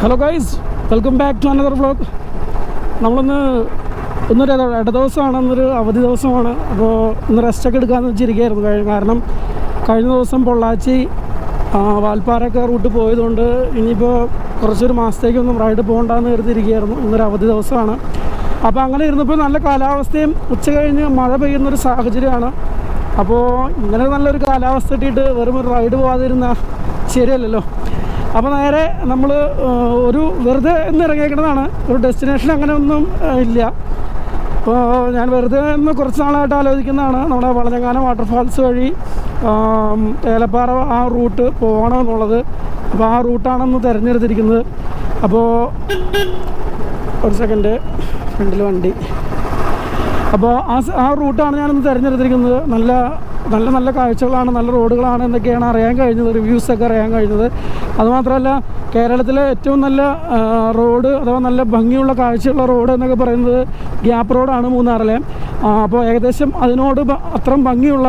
Hello guys welcome back to another vlog നമ്മളൊന്ന് ഇന്നൊരു ഇട ദിവസമാണ് ഇന്നൊരു അവധി ദിവസമാണ്. അപ്പോൾ ഇന്ന് റെസ്റ്റൊക്കെ എടുക്കാമെന്ന് വെച്ചിരിക്കുകയായിരുന്നു. കഴിഞ്ഞ കാരണം കഴിഞ്ഞ ദിവസം പൊള്ളാച്ചി വാൽപ്പാറയൊക്കെ റൂട്ട് പോയതുകൊണ്ട് ഇനിയിപ്പോൾ കുറച്ചൊരു മാസത്തേക്കൊന്നും റൈഡ് പോകണ്ടെന്ന് കരുതിയിരിക്കുകയായിരുന്നു. ഇന്നൊരു അവധി ദിവസമാണ്. അപ്പോൾ അങ്ങനെ ഇരുന്നപ്പോൾ നല്ല കാലാവസ്ഥയും ഉച്ച കഴിഞ്ഞ് മഴ പെയ്യുന്നൊരു സാഹചര്യമാണ്. അപ്പോൾ ഇങ്ങനെ നല്ലൊരു കാലാവസ്ഥ ഇട്ടിട്ട് വെറും ഒരു റൈഡ് പോകാതിരുന്ന ശരിയല്ലല്ലോ. അപ്പോൾ നേരെ നമ്മൾ ഒരു വെറുതെ ഒന്ന് ഇറങ്ങിയേക്കുന്നതാണ് ഒരു ഡെസ്റ്റിനേഷൻ അങ്ങനെ ഒന്നും ഇല്ല. അപ്പോൾ ഞാൻ വെറുതെ ഒന്ന് കുറച്ച് നാളായിട്ട് ആലോചിക്കുന്നതാണ്. നമ്മുടെ വളഞ്ഞങ്ങാനം വാട്ടർഫാൾസ് വഴി ഏലപ്പാറ ആ റൂട്ട് പോകണം എന്നുള്ളത് അപ്പോൾ ആ റൂട്ടാണെന്ന് തിരഞ്ഞെടുത്തിരിക്കുന്നത്. അപ്പോൾ ഒരു സെക്കൻഡ് ഫ്രണ്ടിൽ വണ്ടി. അപ്പോൾ ആ ആ റൂട്ടാണ് ഞാനൊന്ന് തിരഞ്ഞെടുത്തിരിക്കുന്നത്. നല്ല നല്ല നല്ല കാഴ്ചകളാണ് നല്ല റോഡുകളാണ് എന്നൊക്കെയാണ് അറിയാൻ കഴിഞ്ഞത് റിവ്യൂസൊക്കെ അറിയാൻ കഴിഞ്ഞത്. അതുമാത്രമല്ല കേരളത്തിലെ ഏറ്റവും നല്ല റോഡ് അഥവാ നല്ല ഭംഗിയുള്ള കാഴ്ചയുള്ള റോഡ് എന്നൊക്കെ പറയുന്നത് ഗ്യാപ്പ് റോഡാണ് മൂന്നാറിലെ. അപ്പോൾ ഏകദേശം അതിനോട് അത്രയും ഭംഗിയുള്ള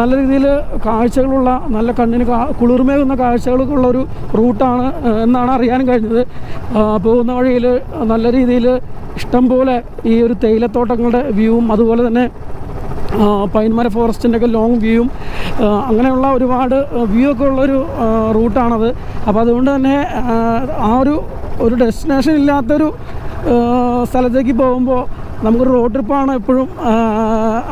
നല്ല രീതിയിൽ കാഴ്ചകളുള്ള നല്ല കണ്ണിന് കുളിർമേകുന്ന കാഴ്ചകളൊക്കെ ഉള്ള ഒരു റൂട്ടാണ് എന്നാണ് അറിയാനും കഴിഞ്ഞത്. പോകുന്ന വഴിയിൽ നല്ല രീതിയിൽ ഇഷ്ടംപോലെ ഈ ഒരു തേയിലത്തോട്ടങ്ങളുടെ വ്യൂവും അതുപോലെ തന്നെ പൈൻമര ഫോറസ്റ്റിന്റെ ഒക്കെ ലോങ് വ്യൂവും അങ്ങനെയുള്ള ഒരുപാട് വ്യൂ ഒക്കെ ഉള്ളൊരു റൂട്ടാണത്. അപ്പോൾ അതുകൊണ്ട് തന്നെ ആ, ഒരു ഒരു ഡെസ്റ്റിനേഷൻ ഇല്ലാത്തൊരു സ്ഥലത്തേക്ക് പോകുമ്പോൾ നമുക്ക് റോഡ് ട്രിപ്പാണ് എപ്പോഴും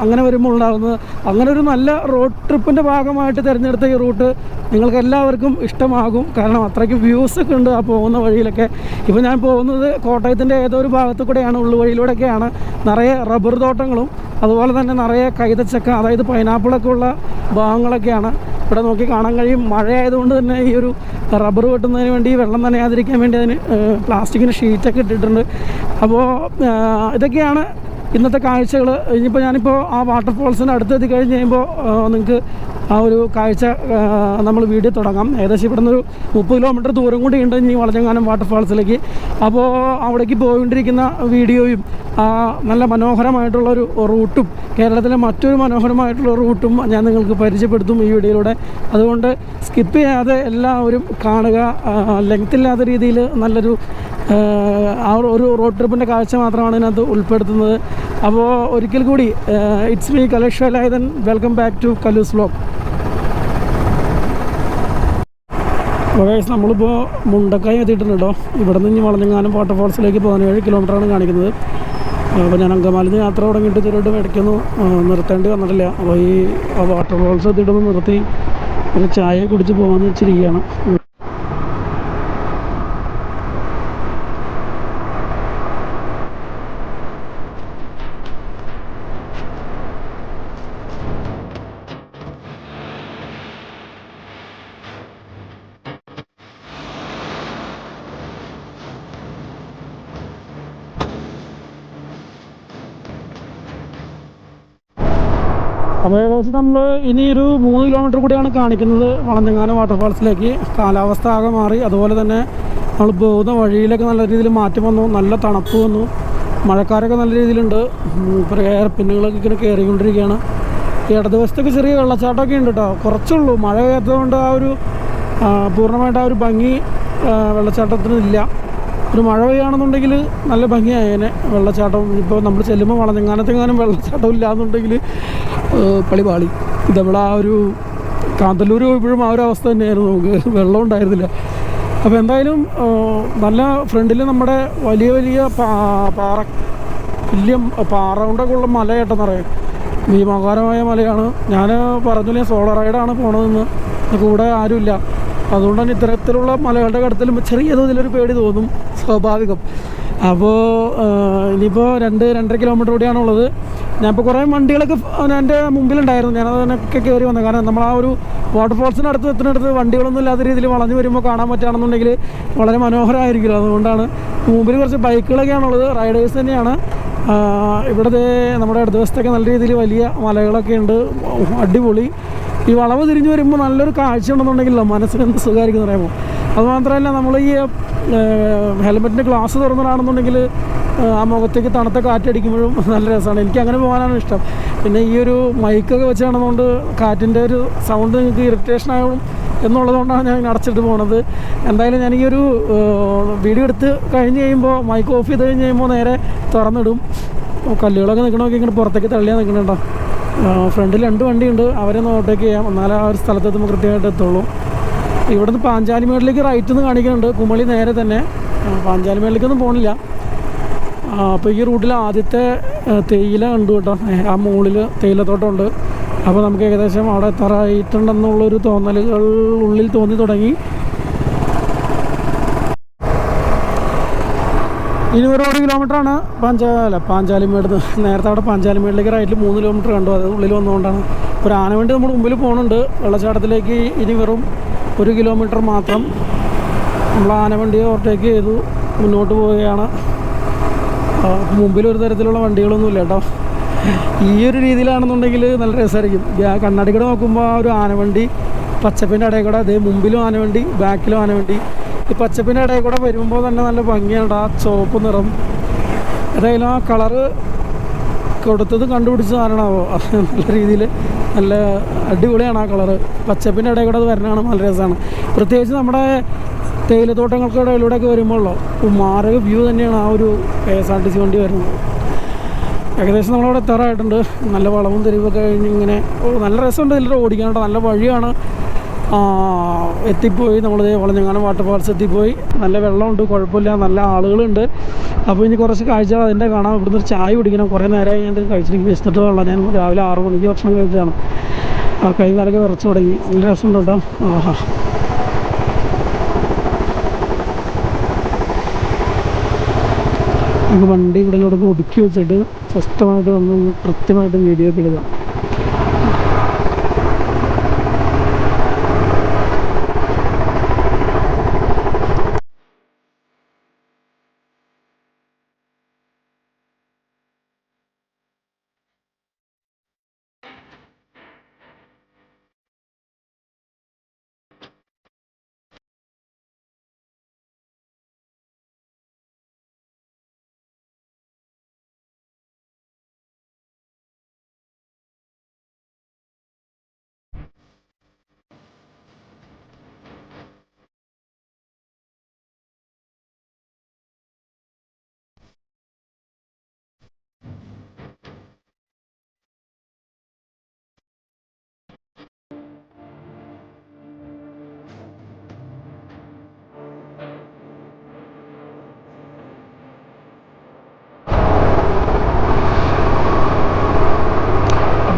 അങ്ങനെ വരുമ്പോൾ ഉണ്ടാകുന്നത്. അങ്ങനെ ഒരു നല്ല റോഡ് ട്രിപ്പിന്റെ ഭാഗമായിട്ട് തിരഞ്ഞെടുത്ത ഈ റൂട്ട് നിങ്ങൾക്ക് എല്ലാവർക്കും ഇഷ്ടമാകും. കാരണം അത്രയ്ക്ക് വ്യൂസ് ഒക്കെ ഉണ്ട് ആ പോകുന്ന വഴിയിലൊക്കെ. ഇപ്പോൾ ഞാൻ പോകുന്നത് കോട്ടയത്തിന്റെ ഏതോ ഒരു ഭാഗത്തു കൂടെയാണ് ഉള്ളുവഴിയിലൂടെയൊക്കെയാണ്. നിറയെ റബ്ബർ തോട്ടങ്ങളും അതുപോലെ തന്നെ നിറയെ കൈതച്ചക്ക അതായത് പൈനാപ്പിളൊക്കെ ഉള്ള ഭാഗങ്ങളൊക്കെയാണ് ഇവിടെ നോക്കി കാണാൻ കഴിയും. മഴയായതുകൊണ്ട് തന്നെ ഈ ഒരു റബ്ബർ വെട്ടുന്നതിന് വേണ്ടി വെള്ളം നനയാതിരിക്കാൻ വേണ്ടി അതിന് പ്ലാസ്റ്റിക്കിന് ഷീറ്റൊക്കെ ഇട്ടിട്ടുണ്ട്. അപ്പോൾ ഇതൊക്കെയാണ് ഇന്നത്തെ കാഴ്ചകൾ. ഇനിയിപ്പോൾ ഞാനിപ്പോൾ ആ വാട്ടർഫോൾസിന്റെ അടുത്ത് എത്തി കഴിഞ്ഞ് കഴിയുമ്പോൾ നിങ്ങൾക്ക് ആ ഒരു കാഴ്ച നമ്മൾ വീഡിയോ തുടങ്ങാം. ഏകദേശം ഇവിടെ നിന്നൊരു മുപ്പത് കിലോമീറ്റർ ദൂരം കൂടി ഉണ്ട് ഇനി വളഞ്ഞങ്ങാനം വാട്ടർഫാൾസിലേക്ക്. അപ്പോൾ അവിടേക്ക് പോയിക്കൊണ്ടിരിക്കുന്ന വീഡിയോയും നല്ല മനോഹരമായിട്ടുള്ളൊരു റൂട്ടും കേരളത്തിലെ മറ്റൊരു മനോഹരമായിട്ടുള്ള റൂട്ടും ഞാൻ നിങ്ങൾക്ക് പരിചയപ്പെടുത്തും ഈ വീഡിയോയിലൂടെ. അതുകൊണ്ട് സ്കിപ്പ് ചെയ്യാതെ എല്ലാവരും കാണുക. ലെങ്ത് ഇല്ലാത്ത രീതിയിൽ നല്ലൊരു ആ, ഒരു റോഡ് ട്രിപ്പിന്റെ കാഴ്ച മാത്രമാണ് ഇതിനകത്ത് ഉൾപ്പെടുത്തുന്നത്. അപ്പോൾ ഒരിക്കൽ കൂടി it's me Kalesh Velayudhan. Welcome back to Kalu's vlog guys നമ്മളിപ്പോൾ മുണ്ടക്കായി എത്തിയിട്ടുണ്ട് കേട്ടോ. ഇവിടെ നിന്ന് വളഞ്ഞങ്ങാനം വാട്ടർഫോൾസിലേക്ക് പതിനേഴ് കിലോമീറ്ററാണ് കാണിക്കുന്നത്. അപ്പോൾ ഞാൻ അങ്കമാലിന്ന് യാത്ര തുടങ്ങിയിട്ട് ഇതുവരെയായിട്ടും ഇടയ്ക്കൊന്നും ആ, നിർത്തേണ്ടി വന്നിട്ടില്ല. അപ്പോൾ ഈ വാട്ടർ ഫോൾസ് എത്തിയിട്ടൊന്ന് നിർത്തി ഒരു ചായ കുടിച്ച് പോകാമെന്ന് വെച്ചിരിക്കുകയാണ്. അപ്പോൾ ഏകദേശം നമ്മൾ ഇനി ഒരു മൂന്ന് കിലോമീറ്റർ കൂടിയാണ് കാണിക്കുന്നത് വളഞ്ഞങ്ങാനം വാട്ടർഫാൾസിലേക്ക് കാലാവസ്ഥ ആകെ മാറി. അതുപോലെ തന്നെ നമ്മൾ പോകുന്ന വഴിയിലൊക്കെ നല്ല രീതിയിൽ മാറ്റം വന്നു. നല്ല തണുപ്പ് വന്നു. മഴക്കാരൊക്കെ നല്ല രീതിയിലുണ്ട്. ഇപ്പോൾ എയർ പിന്നുകളൊക്കെ ഇങ്ങനെ കയറിക്കൊണ്ടിരിക്കുകയാണ്. ഇടതുവശത്തൊക്കെ ചെറിയ വെള്ളച്ചാട്ടമൊക്കെ ഉണ്ട് കേട്ടോ കുറച്ചുള്ളൂ മഴ പെയ്യാത്തതുകൊണ്ട് ആ ഒരു പൂർണമായിട്ട് ആ ഒരു ഭംഗി വെള്ളച്ചാട്ടത്തിനില്ല ഒരു മഴ പെയ്യുകയാണെന്നുണ്ടെങ്കിൽ നല്ല ഭംഗിയായേനെ. വെള്ളച്ചാട്ടം ഇപ്പോൾ നമ്മൾ ചെല്ലുമ്പോൾ വളഞ്ഞെങ്ങാനത്തെങ്ങാനും വെള്ളച്ചാട്ടം ഇല്ലാന്നുണ്ടെങ്കിൽ പളി പാളി ഇതവിടെ ആ ഒരു കാന്തല്ലൂർ ഇപ്പോഴും ആ ഒരു അവസ്ഥ തന്നെയായിരുന്നു. നമുക്ക് വെള്ളം ഉണ്ടായിരുന്നില്ല. അപ്പോൾ എന്തായാലും നല്ല ഫ്രണ്ടിൽ നമ്മുടെ വലിയ വലിയ പാറ വലിയ പാറ കൊണ്ടൊക്കെ ഉള്ള മല കേട്ടെന്ന് പറയും ഭീമാകാരമായ മലയാണ്. ഞാൻ പറഞ്ഞില്ലേ സോളോ റൈഡാണ് പോണതെന്ന്. കൂടെ ആരുമില്ല. അതുകൊണ്ട് തന്നെ ഇത്തരത്തിലുള്ള മലകളുടെ കടത്തിലും ചെറിയ തോതിലൊരു പേടി തോന്നും സ്വാഭാവികം. അപ്പോൾ ഇനിയിപ്പോൾ രണ്ട് രണ്ടര കിലോമീറ്റർ കൂടിയാണുള്ളത്. ഞാനിപ്പോൾ കുറേ വണ്ടികളൊക്കെ എന്റെ മുമ്പിലുണ്ടായിരുന്നു. ഞാനത് അതിനൊക്കെ കയറി വന്നത് കാരണം നമ്മൾ ആ ഒരു വാട്ടർഫോൾസിന്റെ അടുത്ത് എത്തുന്നിടത്ത് വണ്ടികളൊന്നും ഇല്ലാത്ത രീതിയിൽ വളഞ്ഞു വരുമ്പോൾ കാണാൻ പറ്റുകയാണെന്നുണ്ടെങ്കിൽ വളരെ മനോഹരമായിരിക്കില്ല അതുകൊണ്ടാണ് മുമ്പിൽ കുറച്ച് ബൈക്കുകളൊക്കെയാണുള്ളത് റൈഡേഴ്സ് തന്നെയാണ്. ഇവിടുത്തെ നമ്മുടെ അടുത്ത ദിവസത്തൊക്കെ നല്ല രീതിയിൽ വലിയ മലകളൊക്കെ ഉണ്ട്. അടിപൊളി. ഈ വളവ് തിരിഞ്ഞു വരുമ്പോൾ നല്ലൊരു കാഴ്ച ഉണ്ടെന്നുണ്ടെങ്കിലോ മനസ്സിന് സുഖമായിരിക്കും എന്ന് പറയുമ്പോൾ അതുമാത്രമല്ല നമ്മൾ ഈ ഹെൽമെറ്റിന്റെ ഗ്ലാസ് തുറന്നതാണെന്നുണ്ടെങ്കിൽ ആ മുഖത്തേക്ക് തണുത്ത കാറ്റടിക്കുമ്പോഴും നല്ല രസമാണ്. എനിക്ക് അങ്ങനെ പോകാനാണ് ഇഷ്ടം. പിന്നെ ഈ ഒരു മൈക്കൊക്കെ വെച്ചാണെന്നുകൊണ്ട് കാറ്റിന്റെ ഒരു സൗണ്ട് നിങ്ങൾക്ക് ഇറിറ്റേഷൻ ആകും എന്നുള്ളതുകൊണ്ടാണ് ഞാൻ അടച്ചിട്ട് പോണത്. എന്തായാലും ഞാൻ ഈ ഒരു വീഡിയോ എടുത്ത് കഴിഞ്ഞ് കഴിയുമ്പോൾ മൈക്ക് ഓഫ് ചെയ്ത് കഴിഞ്ഞ് കഴിയുമ്പോൾ നേരെ തുറന്നിടും. കല്ലുകളൊക്കെ നിൽക്കണമെങ്കിൽ ഇങ്ങനെ പുറത്തേക്ക് തള്ളിയാൽ നിൽക്കണുണ്ടോ ഫ്രണ്ടിൽ രണ്ട് വണ്ടിയുണ്ട്. അവരെ ഒന്ന് ചെയ്യാം. എന്നാലേ ആ ഒരു സ്ഥലത്തെത്തുമ്പോൾ കൃത്യമായിട്ട് എത്തുള്ളൂ. ഇവിടുന്ന് പാഞ്ചാലിമേടിലേക്ക് റൈറ്റ് നിന്ന് കാണിക്കുന്നുണ്ട്. കുമളി നേരെ തന്നെ. പാഞ്ചാലിമേടിലേക്കൊന്നും പോകണില്ല അപ്പോൾ ഈ റൂട്ടിൽ ആദ്യത്തെ തേയില കണ്ടു കേട്ടോ. ആ മുകളിൽ തേയിലത്തോട്ടമുണ്ട്. അപ്പോൾ നമുക്ക് ഏകദേശം അവിടെ എത്താറായിട്ടുണ്ടെന്നുള്ളൊരു തോന്നലുകൾ ഉള്ളിൽ തോന്നി തുടങ്ങി. ഇനി ഒരു ഒരു കിലോമീറ്ററാണ് പാഞ്ചാല പാഞ്ചാലിമേട് നേരത്തെ അവിടെ പാഞ്ചാലിമേടിലേക്ക് റൈറ്റിൽ മൂന്ന് കിലോമീറ്റർ കണ്ടു. അത് ഉള്ളിൽ വന്നുകൊണ്ടാണ് ഒരു ആന വേണ്ടി നമ്മൾ മുമ്പിൽ പോകുന്നുണ്ട് വെള്ളച്ചാട്ടത്തിലേക്ക് ഇനി വെറും ഒരു കിലോമീറ്റർ മാത്രം നമ്മൾ ആനവണ്ടി ഓവർടേക്ക് ചെയ്തു മുന്നോട്ട് പോവുകയാണ്. മുമ്പിൽ ഒരു തരത്തിലുള്ള വണ്ടികളൊന്നും ഇല്ല കേട്ടോ. ഈ ഒരു രീതിയിലാണെന്നുണ്ടെങ്കിൽ നല്ല രസമായിരിക്കും കണ്ണാടിക്കട കണ്ണാടി കൂടെ നോക്കുമ്പോൾ ആ ഒരു ആനവണ്ടി പച്ചപ്പിന്റെ ഇടയിൽ കൂടെ അതേ മുമ്പിലും ആനവണ്ടി ബാക്കിലും ആനവണ്ടി. ഈ പച്ചപ്പിന്റെ ഇടയിൽ കൂടെ വരുമ്പോൾ തന്നെ നല്ല ഭംഗിയാണ് ആ ചുവപ്പ് നിറം. ഏതായാലും ആ കളറ് കൊടുത്തത് കണ്ടുപിടിച്ച സാധനമാവോ നല്ല രീതിയിൽ നല്ല അടിപൊളിയാണ് ആ കളറ്. പച്ചപ്പിന്റെ ഇടയിൽ കൂടെ അത് വരണതാണ് നല്ല രസമാണ്. പ്രത്യേകിച്ച് നമ്മുടെ തേയിലത്തോട്ടങ്ങൾക്കുടെ ഇടയിലൂടെയൊക്കെ വരുമ്പോഴല്ലോ മാരക വ്യൂ തന്നെയാണ് ആ ഒരു K S R T C വണ്ടി വരുന്നത്. ഏകദേശം നമ്മളവിടെ എത്താറായിട്ടുണ്ട്. നല്ല വളവും തെരുവൊക്കെ കഴിഞ്ഞ് ഇങ്ങനെ നല്ല രസമുണ്ട് ഇതിലൂടെ ഓടിക്കാനുണ്ട് നല്ല വഴിയാണ്. എത്തിപ്പോയി. നമ്മൾ വളഞ്ഞങ്ങാനം വാട്ടർഫാൾസ് എത്തിപ്പോയി. നല്ല വെള്ളമുണ്ട് കുഴപ്പമില്ല. നല്ല ആളുകളുണ്ട്. അപ്പോൾ ഇനി കുറച്ച് കാഴ്ച അതിന്റെ കാണാം. ഇവിടുന്ന് ഒരു ചായ കുടിക്കണം. കുറേ നേരമായി ഞാൻ കഴിച്ചിട്ട് വിശന്നിട്ട് വെള്ളം ഞാൻ രാവിലെ ആറ് മണിക്ക് ഭക്ഷണം കഴിച്ചതാണ്. ആ കൈ കാലൊക്കെ വിറച്ച് തുടങ്ങി. നല്ല രസം കേട്ടോ. ആഹാ. നമുക്ക് വണ്ടി ഇവിടെ ഇവിടെ ഒതുക്കി വെച്ചിട്ട് സ്വസ്ഥമായിട്ട് വന്ന് കൃത്യമായിട്ട് വീഡിയോ ഒക്കെ എടുക്കാം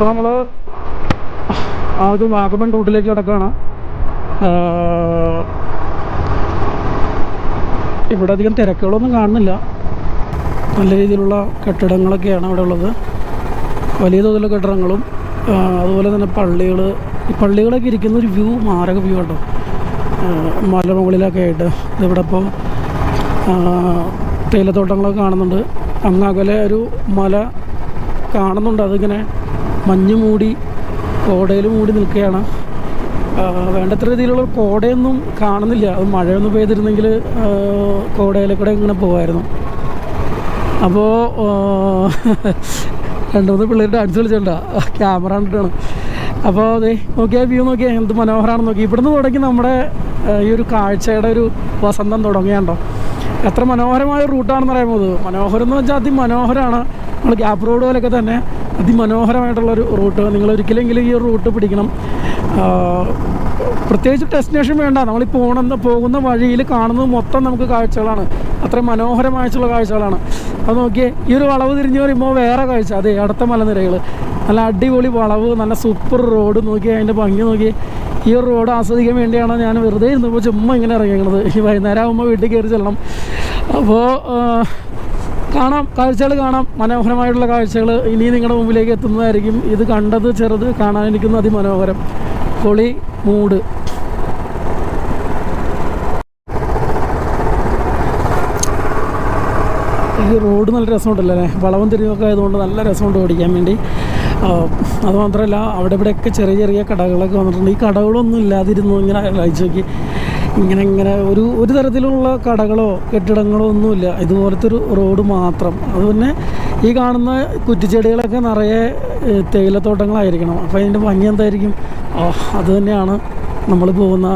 അപ്പോൾ നമ്മൾ ആദ്യം വാഗമൺ റൂട്ടിലേക്ക് കിടക്കുകയാണ് ഇവിടെ അധികം തിരക്കുകളൊന്നും കാണുന്നില്ല. നല്ല രീതിയിലുള്ള കെട്ടിടങ്ങളൊക്കെയാണ് ഇവിടെ ഉള്ളത്. വലിയ തോതിലുള്ള കെട്ടിടങ്ങളും അതുപോലെ തന്നെ പള്ളികൾ പള്ളികളൊക്കെ ഇരിക്കുന്ന ഒരു വ്യൂ മാരക വ്യൂ കേട്ടോ ആ, മലമുകളിലൊക്കെ ആയിട്ട്. ഇവിടെ ഇപ്പോൾ തേയിലത്തോട്ടങ്ങളൊക്കെ കാണുന്നുണ്ട്. അങ്ങ് ഒരു മല കാണുന്നുണ്ട് അതിങ്ങനെ മഞ്ഞ് മൂടി കോടയിൽ മൂടി നിൽക്കുകയാണ്. വേണ്ടത്ര രീതിയിലുള്ള കോടയൊന്നും കാണുന്നില്ല. അത് മഴയൊന്നും പെയ്തിരുന്നെങ്കിൽ കോടയിലെ കൂടെ ഇങ്ങനെ പോകുമായിരുന്നു അപ്പോൾ രണ്ട് മൂന്ന് പിള്ളേർ ഡാൻസ് കളിച്ചിട്ടുണ്ടോ ക്യാമറ കണ്ടിട്ടാണ്. അപ്പോൾ അതെ നോക്കിയാൽ വ്യൂ നോക്കിയാൽ എന്ത് മനോഹരമാണെന്ന് നോക്കി. ഇവിടുന്ന് തുടങ്ങി നമ്മുടെ ഈ ഒരു കാഴ്ചയുടെ ഒരു വസന്തം തുടങ്ങിയാണ്ടോ എത്ര മനോഹരമായ റൂട്ടാണെന്ന് പറയുമ്പോൾ മനോഹരം എന്ന് വെച്ചാൽ അതിമനോഹരമാണ് നമ്മൾ ഗ്യാപ്പ് റോഡ് പോലെയൊക്കെ തന്നെ. അതിമനോഹരമായിട്ടുള്ളൊരു റൂട്ട്. നിങ്ങൾ ഒരിക്കലെങ്കിലും ഈ റൂട്ട് പിടിക്കണം. പ്രത്യേകിച്ച് ഡെസ്റ്റിനേഷൻ വേണ്ട. നമ്മൾ പോണ പോകുന്ന വഴിയിൽ കാണുന്നത് മൊത്തം നമുക്ക് കാഴ്ചകളാണ്. അത്രയും മനോഹരമായിട്ടുള്ള കാഴ്ചകളാണ്. അത് നോക്കിയേ ഈ ഒരു വളവ് തിരിഞ്ഞ് പറയുമ്പോൾ വേറെ കാഴ്ച. അതെ അടുത്ത മലനിരകൾ നല്ല അടിപൊളി വളവ് നല്ല സൂപ്പർ റോഡ് നോക്കി അതിന്റെ ഭംഗി നോക്കി. ഈ ഒരു റോഡ് ആസ്വദിക്കാൻ വേണ്ടിയാണ് ഞാൻ വെറുതെ ഇരുന്നപ്പോൾ ചുമ്മാ ഇങ്ങനെ ഇറങ്ങിയത് ഈ വൈകുന്നേരം ആകുമ്പോൾ വീട്ടിൽ കയറി ചെല്ലണം. അപ്പോൾ കാണാം. കാഴ്ചകൾ കാണാം. മനോഹരമായിട്ടുള്ള കാഴ്ചകൾ ഇനി നിങ്ങളുടെ മുമ്പിലേക്ക് എത്തുന്നതായിരിക്കും. ഇത് കണ്ടത് ചെറുത് കാണാനിരിക്കുന്ന അതിമനോഹരം. കൊളി മൂട്. ഈ റോഡ് നല്ല രസമുണ്ടല്ലേ വളവും തിരിവൊക്കെ ആയതുകൊണ്ട് നല്ല രസമുണ്ട് ഓടിക്കാൻ വേണ്ടി. അതുമാത്രമല്ല അവിടെ ഇവിടെയൊക്കെ ചെറിയ ചെറിയ കടകളൊക്കെ വന്നിട്ടുണ്ട്. ഈ കടകളൊന്നും ഇല്ലാതിരുന്നു ഇങ്ങനെ അയച്ചു നോക്കി. ഇങ്ങനെ ഇങ്ങനെ ഒരു ഒരു തരത്തിലുള്ള കടകളോ കെട്ടിടങ്ങളോ ഒന്നുമില്ല. ഇതുപോലത്തെ ഒരു റോഡ് മാത്രം. അതുതന്നെ ഈ കാണുന്ന കുറ്റിച്ചെടികളൊക്കെ നിറയെ തേയിലത്തോട്ടങ്ങളായിരിക്കണം. അപ്പോൾ അതിന്റെ ഭംഗി എന്തായിരിക്കും? ഓ അത് തന്നെയാണ് നമ്മൾ പോകുന്ന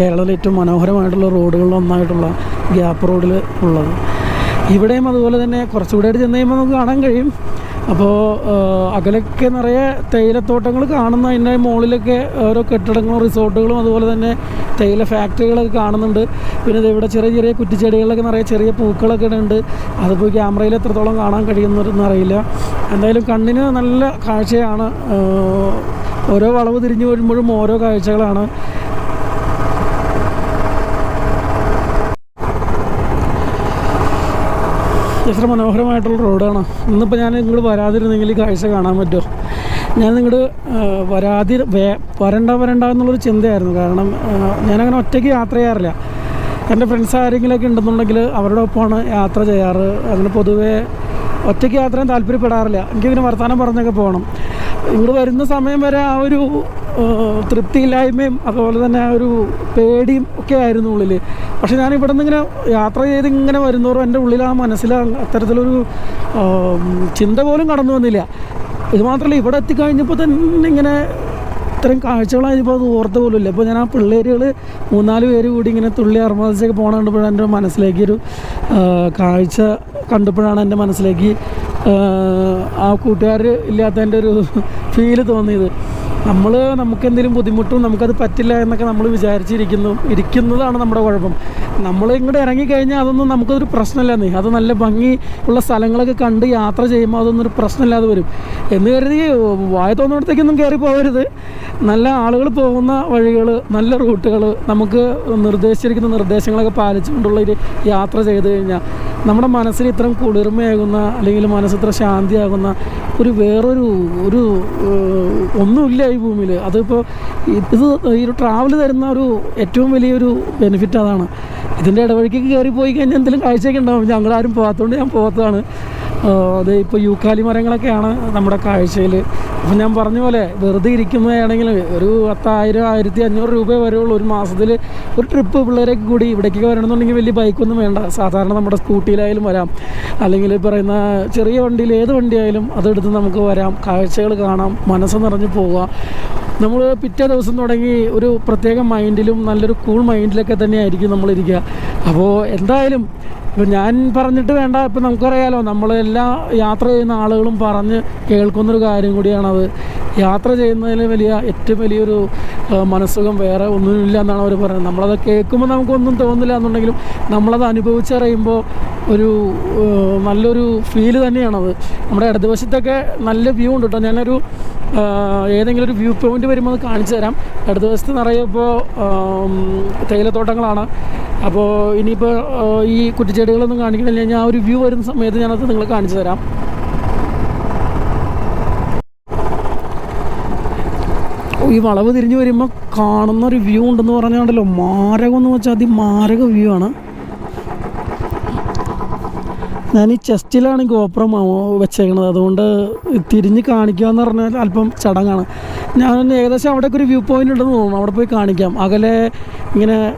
കേരളത്തിലെ ഏറ്റവും മനോഹരമായിട്ടുള്ള റോഡുകളിൽ ഒന്നായിട്ടുള്ള ഗ്യാപ്പ് റോഡിൽ ഉള്ളത്. ഇവിടെയും അതുപോലെ തന്നെ കുറച്ചുകൂടെ ചെന്ന് കഴിയുമ്പോൾ നമുക്ക് കാണാൻ കഴിയും. അപ്പോൾ അകലൊക്കെ നിറയെ തേയിലത്തോട്ടങ്ങൾ കാണുന്ന അതിന്റെ മുകളിലൊക്കെ ഓരോ കെട്ടിടങ്ങളും റിസോർട്ടുകളും അതുപോലെ തന്നെ തേയില ഫാക്ടറികളൊക്കെ കാണുന്നുണ്ട്. പിന്നെ ഇവിടെ ചെറിയ ചെറിയ കുറ്റിച്ചെടികളിലൊക്കെ നിറയെ ചെറിയ പൂക്കളൊക്കെ ഉണ്ട്. അതിപ്പോൾ ക്യാമറയിൽ എത്രത്തോളം കാണാൻ കഴിയുന്നതെന്ന് അറിയില്ല. എന്തായാലും കണ്ണിന് നല്ല കാഴ്ചയാണ്. ഓരോ വളവ് തിരിഞ്ഞു വരുമ്പോഴും ഓരോ കാഴ്ചകളാണ്. എത്ര മനോഹരമായിട്ടുള്ള റോഡാണ്. ഇന്നിപ്പോൾ ഞാൻ ഇങ്ങോട്ട് വരാതിരുന്നെങ്കിൽ ഈ കാഴ്ച കാണാൻ പറ്റുമോ? ഞാൻ നിങ്ങളുടെ വരാതി വേ വരണ്ട വരണ്ട എന്നുള്ളൊരു ചിന്തയായിരുന്നു. കാരണം ഞാനങ്ങനെ ഒറ്റയ്ക്ക് യാത്ര ചെയ്യാറില്ല. എന്റെ ഫ്രണ്ട്സ് ആരെങ്കിലുമൊക്കെ ഉണ്ടെന്നുണ്ടെങ്കിൽ അവരുടെ ഒപ്പമാണ് യാത്ര ചെയ്യാറ്. അങ്ങനെ പൊതുവേ ഒറ്റയ്ക്ക് യാത്രയും താല്പര്യപ്പെടാറില്ല. എനിക്കിതിന് വർത്തമാനം പറഞ്ഞൊക്കെ പോകണം. ഇങ്ങോട്ട് വരുന്ന സമയം വരെ ആ ഒരു തൃപ്തിയില്ലായ്മയും അതുപോലെ തന്നെ ഒരു പേടിയും ഒക്കെ ആയിരുന്നു ഉള്ളിൽ പക്ഷെ ഞാൻ ഇവിടെ നിന്ന് ഇങ്ങനെ യാത്ര ചെയ്ത് ഇങ്ങനെ വരുന്നവരും എന്റെ ഉള്ളിൽ ആ മനസ്സിൽ അത്തരത്തിലൊരു ചിന്ത പോലും കടന്നു വന്നില്ല. ഇത് മാത്രമല്ല ഇവിടെ എത്തിക്കഴിഞ്ഞപ്പോൾ തന്നെ ഇങ്ങനെ ഇത്തരം കാഴ്ചകളായപ്പോൾ അത് ഓർത്ത പോലും ഇല്ല ഇപ്പോൾ ഞാൻ ആ പിള്ളേരുകൾ മൂന്നാൽ പേര് കൂടി ഇങ്ങനെ തുള്ളി അർമാദിച്ചൊക്കെ പോകണ കണ്ടപ്പോഴാണ് എന്റെ മനസ്സിലേക്ക് ഒരു കാഴ്ച കണ്ടപ്പോഴാണ് എന്റെ മനസ്സിലേക്ക് ആ, കൂട്ടുകാർ ഇല്ലാത്തതിന്റെ ഒരു ഫീൽ തോന്നിയത്. നമ്മൾ നമുക്ക് എന്തെങ്കിലും ബുദ്ധിമുട്ടും നമുക്കത് പറ്റില്ല എന്നൊക്കെ നമ്മൾ വിചാരിച്ചിരിക്കുന്നു ഇരിക്കുന്നതാണ് നമ്മുടെ കുഴപ്പം. നമ്മൾ ഇങ്ങോട്ട് ഇറങ്ങിക്കഴിഞ്ഞാൽ അതൊന്നും നമുക്കതൊരു പ്രശ്നമില്ല നീ. അത് നല്ല ഭംഗി ഉള്ള സ്ഥലങ്ങളൊക്കെ കണ്ട് യാത്ര ചെയ്യുമ്പോൾ അതൊന്നും ഒരു പ്രശ്നമില്ലാതെ വരും. എന്ന് കരുതി വായ തോന്നിടത്തേക്കൊന്നും കയറി പോകരുത് നല്ല ആളുകൾ പോകുന്ന വഴികൾ നല്ല റൂട്ടുകൾ നമുക്ക് നിർദ്ദേശിച്ചിരിക്കുന്ന നിർദ്ദേശങ്ങളൊക്കെ പാലിച്ചുകൊണ്ടുള്ള ഒരു യാത്ര ചെയ്ത് കഴിഞ്ഞാൽ നമ്മുടെ മനസ്സിന് ഇത്രയും കുളിർമയാകുന്ന അല്ലെങ്കിൽ മനസ്സ് ഇത്ര ശാന്തിയാകുന്ന ഒരു വേറൊരു ഒരു ഒന്നുമില്ല ഈ ഭൂമിയിൽ. അതിപ്പോൾ ഇത് ഈ ഒരു ട്രാവൽ തരുന്ന ഒരു ഏറ്റവും വലിയൊരു ബെനിഫിറ്റ് അതാണ്. ഇതിന്റെ ഇടവഴിക്ക് കയറി പോയി കഴിഞ്ഞാൽ എന്തെങ്കിലും കാഴ്ചയൊക്കെ ഉണ്ടാവും. ഞങ്ങളാരും പോകാത്തതുകൊണ്ട് ഞാൻ പോകാത്തതാണ്. അത് ഇപ്പോൾ യൂക്കാലി മരങ്ങളൊക്കെയാണ് നമ്മുടെ കാഴ്ചയിൽ അപ്പം ഞാൻ പറഞ്ഞ പോലെ വെറുതെ ഇരിക്കുന്നതാണെങ്കിൽ ഒരു പത്തായിരം ആയിരത്തി അഞ്ഞൂറ് രൂപ വരെയുള്ളൂ ഒരു മാസത്തിൽ ഒരു ട്രിപ്പ് പിള്ളേരൊക്കെ കൂടി ഇവിടേക്കൊക്കെ വരണമെന്നുണ്ടെങ്കിൽ വലിയ ബൈക്കൊന്നും വേണ്ട. സാധാരണ നമ്മുടെ സ്കൂട്ടിയിലായാലും വരാം. അല്ലെങ്കിൽ പറയുന്ന ചെറിയ വണ്ടിയിൽ ഏത് വണ്ടിയായാലും അതെടുത്ത് നമുക്ക് വരാം. കാഴ്ചകൾ കാണാം. മനസ്സ് നിറഞ്ഞു പോവുക. നമ്മൾ പിറ്റേ ദിവസം തുടങ്ങി ഒരു പ്രത്യേക മൈൻഡിലും നല്ലൊരു കൂൾ മൈൻഡിലൊക്കെ തന്നെയായിരിക്കും നമ്മളിരിക്കുക. അപ്പോൾ എന്തായാലും ഇപ്പം ഞാൻ പറഞ്ഞിട്ട് വേണ്ട ഇപ്പം നമുക്കറിയാലോ നമ്മളെല്ലാ യാത്ര ചെയ്യുന്ന ആളുകളും പറഞ്ഞ് കേൾക്കുന്നൊരു കാര്യം കൂടിയാണത്. യാത്ര ചെയ്യുന്നതിൽ വലിയ ഏറ്റവും വലിയൊരു മനസ്സുഖം വേറെ ഒന്നുമില്ല എന്നാണ് അവർ പറയുന്നത്. നമ്മളത് കേൾക്കുമ്പോൾ നമുക്കൊന്നും തോന്നില്ല എന്നുണ്ടെങ്കിലും നമ്മളത് അനുഭവിച്ചറിയുമ്പോൾ ഒരു നല്ലൊരു ഫീൽ തന്നെയാണത്. നമ്മുടെ ഇടതുവശത്തൊക്കെ നല്ല വ്യൂ ഉണ്ട് കേട്ടോ ഞാനൊരു ഏതെങ്കിലും ഒരു വ്യൂ പോയിന്റ് വരുമ്പോൾ അത് കാണിച്ചു തരാം. ഇടതുവശത്ത് നിറയെ ഇപ്പോൾ തേയിലത്തോട്ടങ്ങളാണ്. അപ്പോൾ ഇനിയിപ്പോൾ ഈ കുറ്റിച്ചെടികളൊന്നും കാണിക്കണില്ല. ഞാൻ ആ ഒരു വ്യൂ വരുന്ന സമയത്ത് ഞാനത് നിങ്ങൾ കാണിച്ചു തരാം. ഈ വളവ് തിരിഞ്ഞു വരുമ്പോൾ കാണുന്ന ഒരു വ്യൂ ഉണ്ടെന്ന് പറഞ്ഞാണ്ടല്ലോ മാരകം എന്ന് വെച്ചാൽ അതിമാരക വ്യൂ ആണ്. ഞാൻ ഈ ചെസ്റ്റിലാണ് ഗോപുരം വെച്ചേക്കണത്. അതുകൊണ്ട് തിരിഞ്ഞ് കാണിക്കുക എന്ന് പറഞ്ഞാൽ അല്പം ചടങ്ങാണ്. ഞാൻ ഏകദേശം അവിടെയൊക്കെ ഒരു വ്യൂ പോയിന്റ് ഉണ്ടെന്ന് തോന്നുന്നു. അവിടെ പോയി കാണിക്കാം. അകലെ ഇങ്ങനെ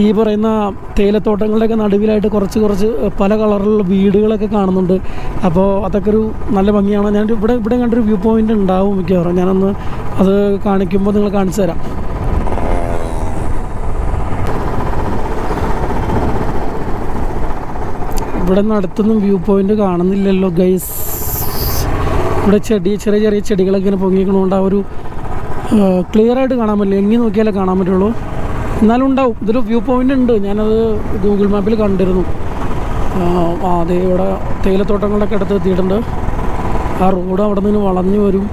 ഈ പറയുന്ന തേയിലത്തോട്ടങ്ങളുടെയൊക്കെ നടുവിലായിട്ട് കുറച്ച് കുറച്ച് പല കളറിലുള്ള വീടുകളൊക്കെ കാണുന്നുണ്ട്. അപ്പോൾ അതൊക്കെ ഒരു നല്ല ഭംഗിയാണ്. ഞാൻ ഇവിടെ ഇവിടെ കണ്ടൊരു വ്യൂ പോയിന്റ് ഉണ്ടാവും മിക്കവാറും. ഞാനൊന്ന് അത് കാണിക്കുമ്പോൾ നിങ്ങൾ കാണിച്ചു തരാം. ഇവിടെ നിന്ന് അടുത്തൊന്നും വ്യൂ പോയിന്റ് കാണുന്നില്ലല്ലോ ഗൈസ്. ഇവിടെ ചെടി ചെറിയ ചെറിയ ചെടികളൊക്കെ ഇങ്ങനെ പൊങ്ങിക്കണോണ്ട് ആ ഒരു ക്ലിയർ ആയിട്ട് കാണാൻ പറ്റില്ല. എങ്ങി നോക്കിയാലേ കാണാൻ പറ്റുള്ളൂ. എന്നാലും ഉണ്ടാവും. ഇതൊരു വ്യൂ പോയിന്റ് ഉണ്ട്. ഞാനത് ഗൂഗിൾ മാപ്പിൽ കണ്ടിരുന്നു. അതെ ഇവിടെ തേയിലത്തോട്ടങ്ങളുടെ ഒക്കെ അടുത്ത് എത്തിയിട്ടുണ്ട്. ആ റോഡ് അവിടെ നിന്ന് വളഞ്ഞു വരും.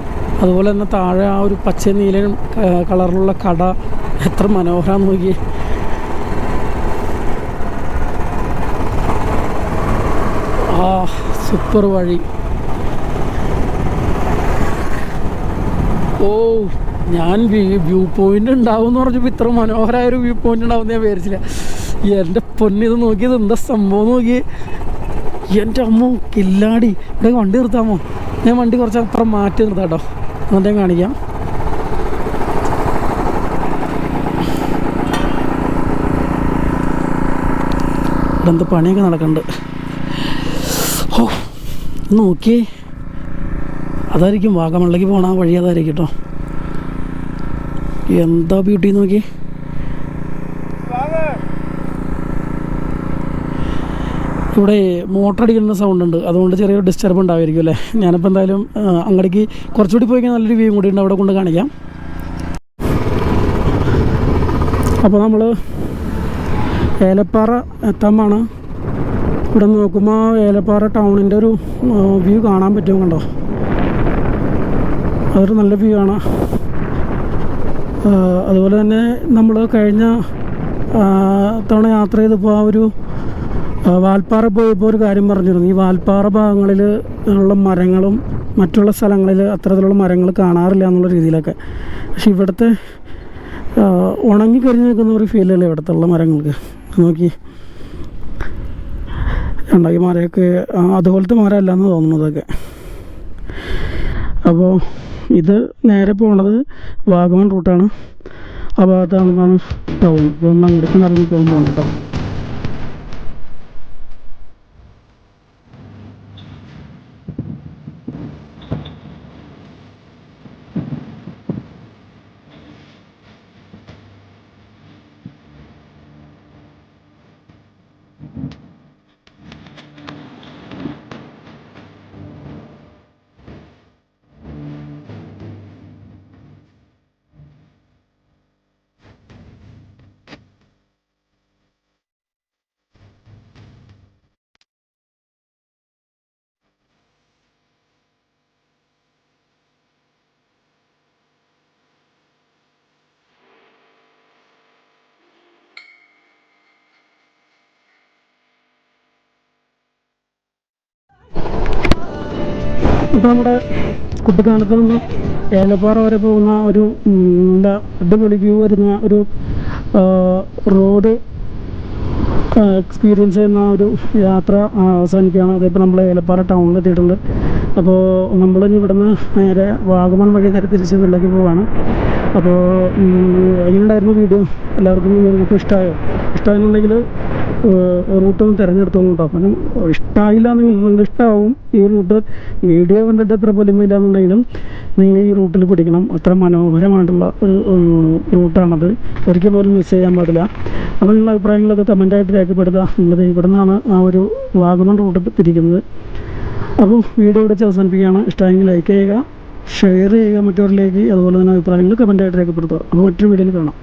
അതുപോലെ തന്നെ താഴെ ആ ഒരു പച്ച നീല കളറിലുള്ള കട. എത്ര മനോഹരമാണെന്ന് നോക്കി ആ സൂപ്പർ വഴി. ഓ ഞാൻ വ്യൂ പോയിന്റ് ഉണ്ടാവും എന്ന് പറഞ്ഞപ്പോൾ ഇത്ര മനോഹരമായ ഒരു വ്യൂ പോയിന്റ് ഉണ്ടാവും ഞാൻ വിചാരിച്ചില്ല. എന്റെ പൊന്നിത് നോക്കിയത് എന്താ സംഭവം നോക്കി എന്റെ അമ്മ കില്ലാടി. ഇവിടെ വണ്ടി നിർത്താമോ? ഞാൻ വണ്ടി കുറച്ച് അപ്പുറം മാറ്റി നിർത്താം കേട്ടോ എന്നിട്ട് ഞാൻ കാണിക്കാം. ഇവിടെ എന്താ പണിയൊക്കെ നടക്കുന്നുണ്ട് ഓ നോക്കി അതായിരിക്കും വാഗമണിലേക്ക് പോണ വഴി അതായിരിക്കും കേട്ടോ എന്താ ബ്യൂട്ടി നോക്കി ഇവിടെ മോട്ടർ അടിക്കുന്ന സൗണ്ട് ഉണ്ട്. അതുകൊണ്ട് ചെറിയൊരു ഡിസ്റ്റർബ് ഉണ്ടാവുമായിരിക്കും അല്ലേ? ഞാനിപ്പോൾ എന്തായാലും അങ്ങടേക്ക് കുറച്ചുകൂടി പോയി കഴിഞ്ഞാൽ നല്ലൊരു വ്യൂ കൂടി ഉണ്ട്. അവിടെ കൊണ്ട് കാണിക്കാം. അപ്പോൾ നമ്മൾ ഏലപ്പാറ എത്താമാണ്. ഇവിടെ നോക്കുമ്പോൾ ഏലപ്പാറ ടൗണിന്റെ ഒരു വ്യൂ കാണാൻ പറ്റും കണ്ടോ? അതൊരു നല്ല വ്യൂ ആണ്. അതുപോലെ തന്നെ നമ്മൾ കഴിഞ്ഞ തവണ യാത്ര ചെയ്തപ്പോൾ ആ ഒരു വാൽപ്പാറ പോയപ്പോൾ ഒരു കാര്യം പറഞ്ഞിരുന്നു. ഈ വാൽപ്പാറ ഭാഗങ്ങളിൽ ഉള്ള മരങ്ങളും മറ്റുള്ള സ്ഥലങ്ങളിൽ അത്തരത്തിലുള്ള മരങ്ങൾ കാണാറില്ല എന്നുള്ള രീതിയിലൊക്കെ. പക്ഷെ ഇവിടുത്തെ ഉണങ്ങി കരിഞ്ഞ് നിൽക്കുന്ന ഒരു ഫീലല്ലേ ഇവിടുത്തെ ഉള്ള മരങ്ങൾക്ക്? നോക്കി. ഉണ്ടാക്കി മരയൊക്കെ അതുപോലത്തെ മരമല്ല എന്ന് തോന്നുന്നതൊക്കെ. അപ്പോൾ ഇത് നേരെ പോണത് വാഗമൺ റൂട്ടാണ് ആ ഭാഗത്താണ് ടൗൺ അപ്പോൾ ഒന്ന് അങ്ങോട്ട് നടന്ന് പോകുമ്പോൾ കേട്ടോ. ഇപ്പോൾ നമ്മുടെ കുട്ടിക്കാലത്ത് നിന്ന് ഏലപ്പാറ വരെ പോകുന്ന ഒരു എന്താ അടിപൊളി വ്യൂ വരുന്ന ഒരു റോഡ് എക്സ്പീരിയൻസ് ചെയ്യുന്ന ഒരു യാത്ര അവസാനിക്കുകയാണ്. അതിപ്പോൾ നമ്മൾ ഏലപ്പാറ ടൗണിൽ എത്തിയിട്ടുണ്ട്. അപ്പോൾ നമ്മൾ ഇവിടുന്ന് നേരെ വാഗമൺ വഴി നേരെ തിരിച്ച് വീട്ടിലേക്ക് പോവാണ്. അപ്പോൾ എങ്ങനെയുണ്ടായിരുന്നു വീഡിയോ എല്ലാവർക്കും നിങ്ങൾക്ക് ഇഷ്ടമായോ ഇഷ്ടമായെന്നുണ്ടെങ്കിൽ റൂട്ട് തിരഞ്ഞെടുത്തോളൂ കേട്ടോ. അപ്പം ഇഷ്ടമായില്ല നിങ്ങൾ ഇഷ്ടമാവും ഈ റൂട്ട്. വീഡിയോ കണ്ടിട്ട് എത്ര പൊലിമില്ല എന്നുണ്ടെങ്കിലും നിങ്ങൾ ഈ റൂട്ടിൽ പിടിക്കണം. അത്ര മനോഹരമായിട്ടുള്ള ഒരു റൂട്ടാണത്. ഒരിക്കൽ പോലും മിസ് ചെയ്യാൻ പാടില്ല. അപ്പോൾ നിങ്ങളുടെ അഭിപ്രായങ്ങളൊക്കെ കമന്റായിട്ട് രേഖപ്പെടുത്തുക. നിങ്ങളത് ഇവിടെ നിന്നാണ് ആ ഒരു വാഗമൺ റൂട്ട് തിരിക്കുന്നത്. അപ്പോൾ വീഡിയോ ഇവിടെ അവസാനിപ്പിക്കുകയാണ്. ഇഷ്ടമായെങ്കിൽ ലൈക്ക് ചെയ്യുക ഷെയർ ചെയ്യുക മറ്റവരിലേക്ക് അതുപോലെ തന്നെ അഭിപ്രായങ്ങൾ കമന്റായിട്ട് രേഖപ്പെടുത്തുക. അപ്പോൾ മറ്റൊരു വീഡിയോയിൽ കാണാം.